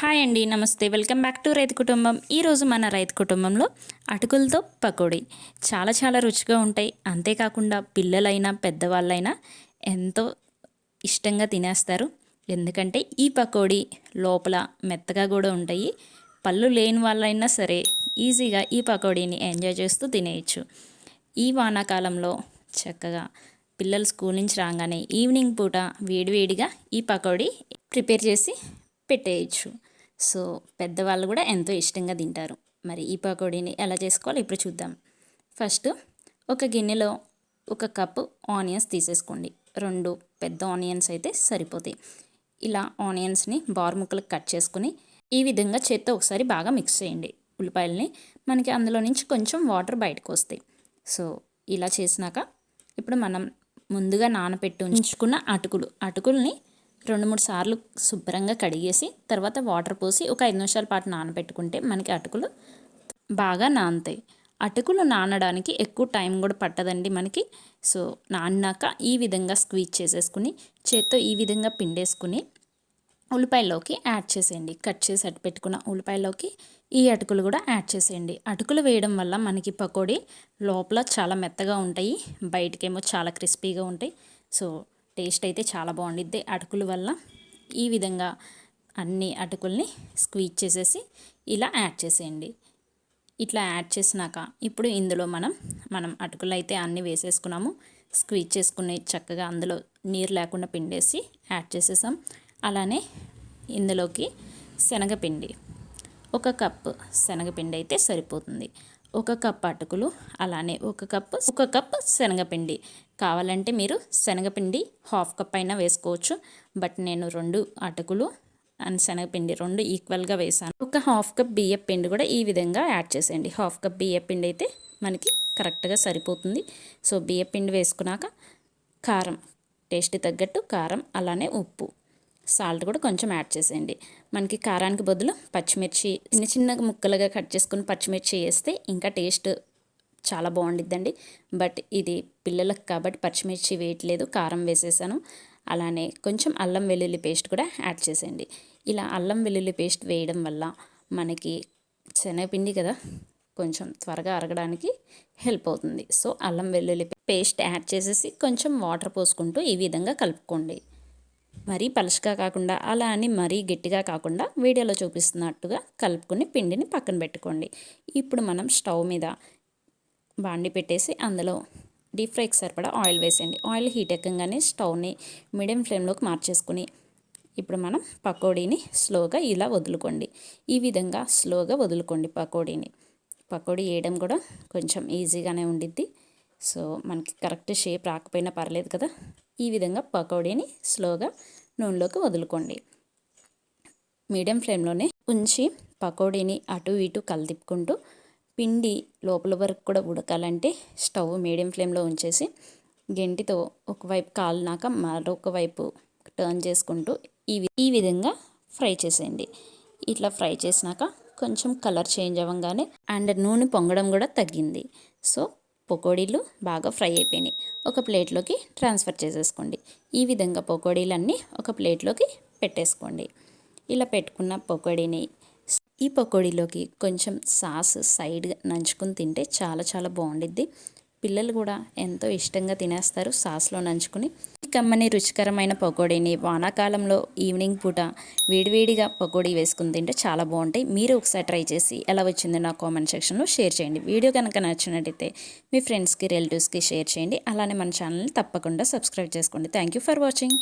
Hi అండి నమస్తే. Welcome back to రైతు కుటుంబం. ఈరోజు మన రైతు కుటుంబంలో అటుకులతో పకోడీ. చాలా చాలా రుచిగా ఉంటాయి. అంతేకాకుండా పిల్లలైనా పెద్దవాళ్ళైనా ఎంతో ఇష్టంగా తినేస్తారు. ఎందుకంటే ఈ పకోడీ లోపల మెత్తగా కూడా ఉంటాయి. పళ్ళు లేని వాళ్ళైనా సరే ఈజీగా ఈ పకోడీని ఎంజాయ్ చేస్తూ తినేయచ్చు. ఈ వానాకాలంలో చక్కగా పిల్లలు స్కూల్ నుంచి రాగానే ఈవినింగ్ పూట వేడివేడిగా ఈ పకోడీ ప్రిపేర్ చేసి పెట్టేయచ్చు. సో పెద్దవాళ్ళు కూడా ఎంతో ఇష్టంగా తింటారు. మరి ఈ పకోడీని ఎలా చేసుకోవాలో ఇప్పుడు చూద్దాం. ఫస్ట్ ఒక గిన్నెలో ఒక కప్పు ఆనియన్స్ తీసేసుకోండి. రెండు పెద్ద ఆనియన్స్ అయితే సరిపోతాయి. ఇలా ఆనియన్స్ని బార్ ముక్కలు కట్ చేసుకుని ఈ విధంగా చేత్తో ఒకసారి బాగా మిక్స్ చేయండి. ఉల్లిపాయలని మనకి అందులో నుంచి కొంచెం వాటర్ బయటకు వస్తాయి. సో ఇలా చేసినాక ఇప్పుడు మనం ముందుగా నానపెట్టి ఉంచుకున్న అటుకులు అటుకుల్ని రెండు మూడు సార్లు శుభ్రంగా కడిగేసి తర్వాత వాటర్ పోసి ఒక ఐదు నిమిషాల పాటు నానబెట్టుకుంటే మనకి అటుకులు బాగా నానుతాయి. అటుకులు నానడానికి ఎక్కువ టైం కూడా పట్టదండి మనకి. సో నాన్నాక ఈ విధంగా స్క్వీజ్ చేసేసుకుని చేత్తో ఈ విధంగా పిండేసుకుని ఉల్లిపాయలోకి యాడ్ చేసేయండి. కట్ చేసి అటు పెట్టుకున్న ఉల్లిపాయలోకి ఈ అటుకులు కూడా యాడ్ చేసేయండి. అటుకులు వేయడం వల్ల మనకి పకోడీ లోపల చాలా మెత్తగా ఉంటాయి. బయటకేమో చాలా క్రిస్పీగా ఉంటాయి. సో టేస్ట్ అయితే చాలా బాగుండిద్ది. అటుకుల వల్ల ఈ విధంగా అన్ని అటుకుల్ని స్క్వీజ్ చేసేసి ఇలా యాడ్ చేసేయండి. ఇట్లా యాడ్ చేసినాక ఇప్పుడు ఇందులో మనం మనం అటుకులు అయితే అన్నీ వేసేసుకున్నాము. స్క్వీజ్ చేసుకుని చక్కగా అందులో నీరు లేకుండా పిండేసి యాడ్ చేసేసాం. అలానే ఇందులోకి శనగపిండి. ఒక కప్పు శనగపిండి అయితే సరిపోతుంది. ఒక కప్ అటుకులు అలానే ఒక కప్పు ఒక కప్ శనగపిండి. కావాలంటే మీరు శనగపిండి హాఫ్ కప్ అయినా వేసుకోవచ్చు. బట్ నేను రెండు అటుకులు అండ్ శనగపిండి రెండు ఈక్వల్గా వేసాను. ఒక హాఫ్ కప్ బియ్యం పిండి కూడా ఈ విధంగా యాడ్ చేసేయండి. హాఫ్ కప్ బియ్యం పిండి అయితే మనకి కరెక్ట్గా సరిపోతుంది. సో బియ్యం పిండి వేసుకున్నాక కారం టేస్ట్ తగ్గట్టు కారం అలానే ఉప్పు. సాల్ట్ కూడా కొంచెం యాడ్ చేసేయండి. మనకి కారానికి బదులు పచ్చిమిర్చి చిన్న చిన్న ముక్కలుగా కట్ చేసుకుని పచ్చిమిర్చి వేస్తే ఇంకా టేస్ట్ చాలా బాగుండిద్దండి. బట్ ఇది పిల్లలకు కాబట్టి పచ్చిమిర్చి వేయట్లేదు కారం వేసేసాను. అలానే కొంచెం అల్లం వెల్లుల్లి పేస్ట్ కూడా యాడ్ చేసేయండి. ఇలా అల్లం వెల్లుల్లి పేస్ట్ వేయడం వల్ల మనకి శనగపిండి కదా కొంచెం త్వరగా అరగడానికి హెల్ప్ అవుతుంది. సో అల్లం వెల్లుల్లి పేస్ట్ యాడ్ చేసేసి కొంచెం వాటర్ పోసుకుంటూ ఈ విధంగా కలుపుకోండి. మరీ పలుచగా కాకుండా అలా అని మరీ గట్టిగా కాకుండా వీడియోలో చూపిస్తున్నట్టుగా కలుపుకొని పిండిని పక్కన పెట్టుకోండి. ఇప్పుడు మనం స్టవ్ మీద బాండి పెట్టేసి అందులో డీప్ ఫ్రైకి సరిపడా ఆయిల్ వేసేయండి. ఆయిల్ హీట్ ఎక్కగానే స్టవ్ని మీడియం ఫ్లేమ్లోకి మార్చేసుకుని ఇప్పుడు మనం పకోడీని స్లోగా ఇలా వదులుకోండి. ఈ విధంగా స్లోగా వదులుకోండి పకోడీని. పకోడీ వేయడం కూడా కొంచెం ఈజీగానే ఉండిద్ది. సో మనకి కరెక్ట్ షేప్ రాకపోయినా పర్లేదు కదా. ఈ విధంగా పకోడీని స్లోగా నూనెలోకి వదులుకోండి. మీడియం ఫ్లేమ్లోనే ఉంచి పకోడీని అటు ఇటు కలిదిప్పుకుంటూ పిండి లోపల వరకు కూడా ఉడకాలంటే స్టవ్ మీడియం ఫ్లేమ్లో ఉంచేసి గెంటితో ఒకవైపు కాలినాక మరొక వైపు టర్న్ చేసుకుంటూ ఈ ఈ విధంగా ఫ్రై చేసేయండి. ఇట్లా ఫ్రై చేసినాక కొంచెం కలర్ చేంజ్ అవ్వగానే అండ్ నూనె పొంగడం కూడా తగ్గింది. సో పకోడీలు బాగా ఫ్రై అయిపోయినాయి. ఒక ప్లేట్లోకి ట్రాన్స్ఫర్ చేసేసుకోండి. ఈ విధంగా పకోడీలన్నీ ఒక ప్లేట్లోకి పెట్టేసుకోండి. ఇలా పెట్టుకున్న పకోడీని ఈ పకోడీలోకి కొంచెం సాస్ సైడ్గా నంచుకుని తింటే చాలా చాలా బాగుండిద్ది. పిల్లలు కూడా ఎంతో ఇష్టంగా తినేస్తారు సాస్లో నంచుకుని. కమ్మని రుచికరమైన పకోడీని వానాకాలంలో ఈవినింగ్ పూట వేడివేడిగా పకోడీ వేసుకుని తింటే చాలా బాగుంటాయి. మీరు ఒకసారి ట్రై చేసి ఎలా వచ్చిందో నా కామెంట్ సెక్షన్లో షేర్ చేయండి. వీడియో కనుక నచ్చినట్టయితే మీ ఫ్రెండ్స్కి రిలేటివ్స్కి షేర్ చేయండి. అలానే మన ఛానల్ని తప్పకుండా సబ్స్క్రైబ్ చేసుకోండి. Thank for watching.